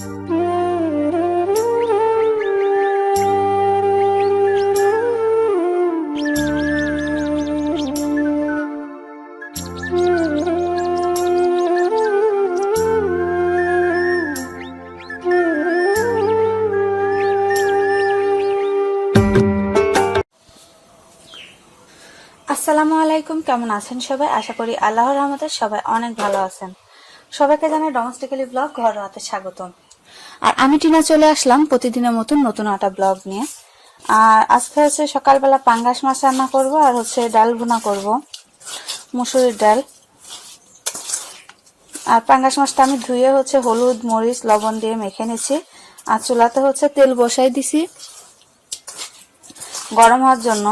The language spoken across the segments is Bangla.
আসসালামু আলাইকুম, কেমন আছেন সবাই? আশা করি আল্লাহর রহমতে সবাই অনেক ভালো আছেন। সবাইকে জানাই ডোমেস্টিক্যালি ব্লগ ঘর হাতে স্বাগতম। আর আমি টিনা চলে আসলাম প্রতিদিনের মতন নতুন একটা ব্লগ নিয়ে। আর আজকে হচ্ছে সকালবেলা পাঙ্গাস মাছ রান্না করব আর হচ্ছে ডাল ভুনা করব, মুসুরির ডাল। আর পাঙ্গাস মাছটা আমি ধুয়ে হচ্ছে হলুদ, মরিচ, লবণ দিয়ে মেখে নিয়েছি আর চুলাতে হচ্ছে তেল বসাই দিছি গরম হওয়ার জন্য।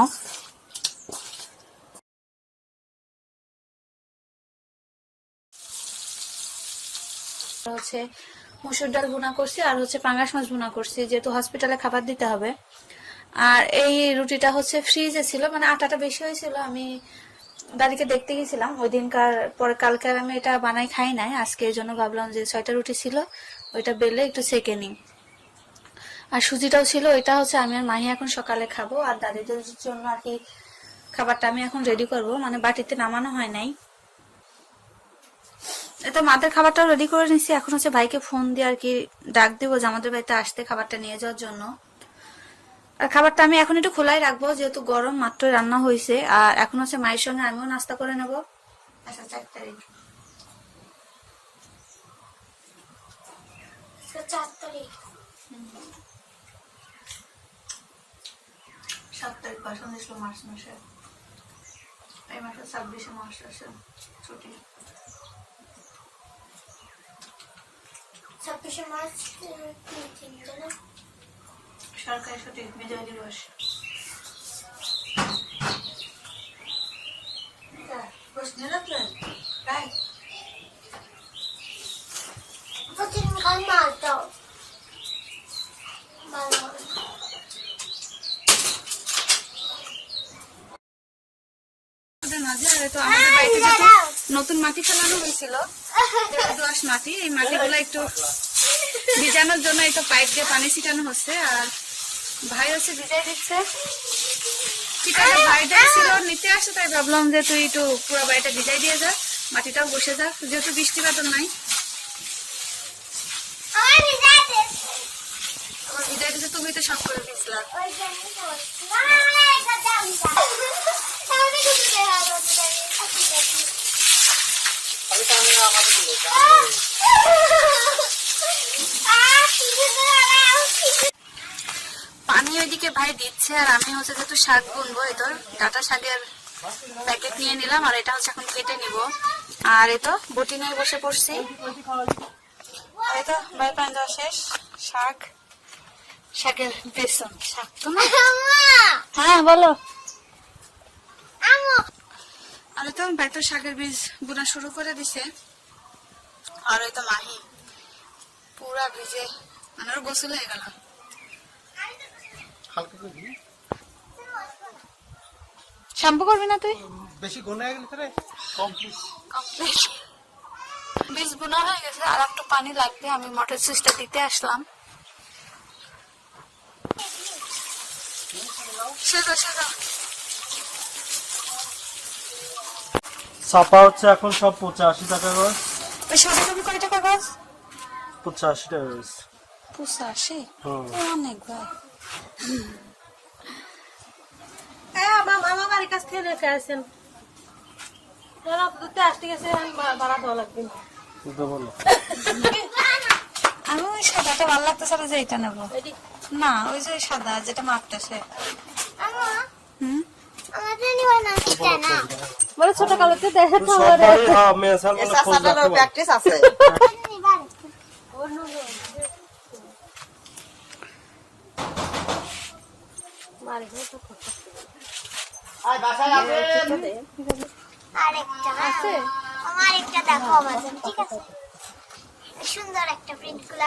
হচ্ছে মুসুর ডাল ভুনা করছি আর হচ্ছে পাঙ্গাস মাছ ভুনা করছি, যেহেতু হসপিটালে খাবার দিতে হবে। আর এই রুটিটা হচ্ছে ফ্রিজে ছিল মানে আটাটা বেশি হয়েছিল, আমি দাদিকে দেখতে গেছিলাম। ওই দিনকার পরে কালকে আমি এটা বানাই খাই নাই, আজকে এই জন্য ভাবলাম যে ছয়টা রুটি ছিল, ওইটা বেলে একটু সেকে নিই। আর সুজিটাও ছিল এটা হচ্ছে আমি আর মাহি এখন সকালে খাব, আর দাদিদের জন্য আর কি খাবারটা আমি এখন রেডি করব মানে বাটিতে নামানো হয় নাই। এটা মাদের খাবারটা রেডি করে নিছি। এখন হচ্ছে ভাইকে ফোন দিয়ে আর কি ডাক দেবো যে আমাদের বাড়িতে আসতে খাবারটা নিয়ে যাওয়ার জন্য। আর খাবারটা আমি এখন একটু খোলাই রাখব যেহেতু গরম মাত্র রান্না হয়েছে। আর এখন হচ্ছে মায়ের সঙ্গে আমিও নাস্তা করে নেব। আচ্ছা চার তারিখ। চার তারিখ। সাত তারিখ পছন্দ ছিল মার্চ মাসে। এই মাসে ছাব্বিশে মার্চ আছে ছুটি। ছাব্বিশে মার্চ আহ, কি দিন যেন? সরকারি ছুটি বিজয় দিবস প্রশ্ন রাখলেন তাই প্রতিদিন খাই মাছ দাও ভালো হবে। আমাদের মাঝে আর তো আমাদের বাড়িতে যেহেতু নতুন মাটি ফেলানো হয়েছিল। দোয়াশ মাটি এই মাটিগুলো একটু ভিজানোর জন্য এই তো পাইপ দিয়ে পানি ছিটানো হচ্ছে। আর ভাই হচ্ছে ভিজাই দিচ্ছে। পিঠাটা ভাইটাই ছিল নিতে আসে তাই ভাবলাম যে তুই একটু পুরো বাড়িটা ভিজাই দিয়ে যা মাটিটাও বসে যাক যেহেতু বৃষ্টি বাদল নাই। ভিজাই দিচ্ছে তুমি তো সব করে দিয়েছিলাম ওই জন্য বলছি। মামা, আমার একটা দাও না। তাহলে কিন্তু দেওয়া হবে তোদের। আচ্ছা, ঠিক আছে। আহ, কি সুন্দর আওয়াজ। ওইদিকে ভাই দিচ্ছে আর আমি হচ্ছে যেহেতু শাক বুনবো, এই ডাটা শাকের প্যাকেট নিয়ে নিলাম আর এটা হচ্ছে এখন কেটে নিব। আর এই তো বটি নিয়ে বসে পড়ছি। শাকের হ্যাঁ বলো। তো শাকের বীজ বোনা শুরু করে দিছে। আর ওই তো মাহি পুরা ভিজে মানে গোসল হয়ে গেল। হালকা করে দিই। শ্যাম্পু করবি না তুই? বেশি ঘন হয়ে গেলে তাহলে কমপ্লিট বীজ বোনা হয়ে গেছে আর একটু পানি লাগবে আমি মটর সুইচটা দিতে আসলাম। সেজো হচ্ছে এখন সব পঁচাশি টাকা টুপি কয় টাকা গাছ পঁচাশি টাকা গজ। পঁচাশি। অনেক ভাই কাছ থেকে রেখে আসেন আসতে গেছে আমি ভাড়া দেওয়া লাগবে না। আমি ওই সাদাটা ভালো লাগতেছে যে এটা নেব। না ওই যে সাদা যেটা মাপতেছে হুম? না, বলে ছোট কালোতে দেখে তো প্র্যাকটিস আছে। মারি সুন্দর একটা প্রিন্টগুলা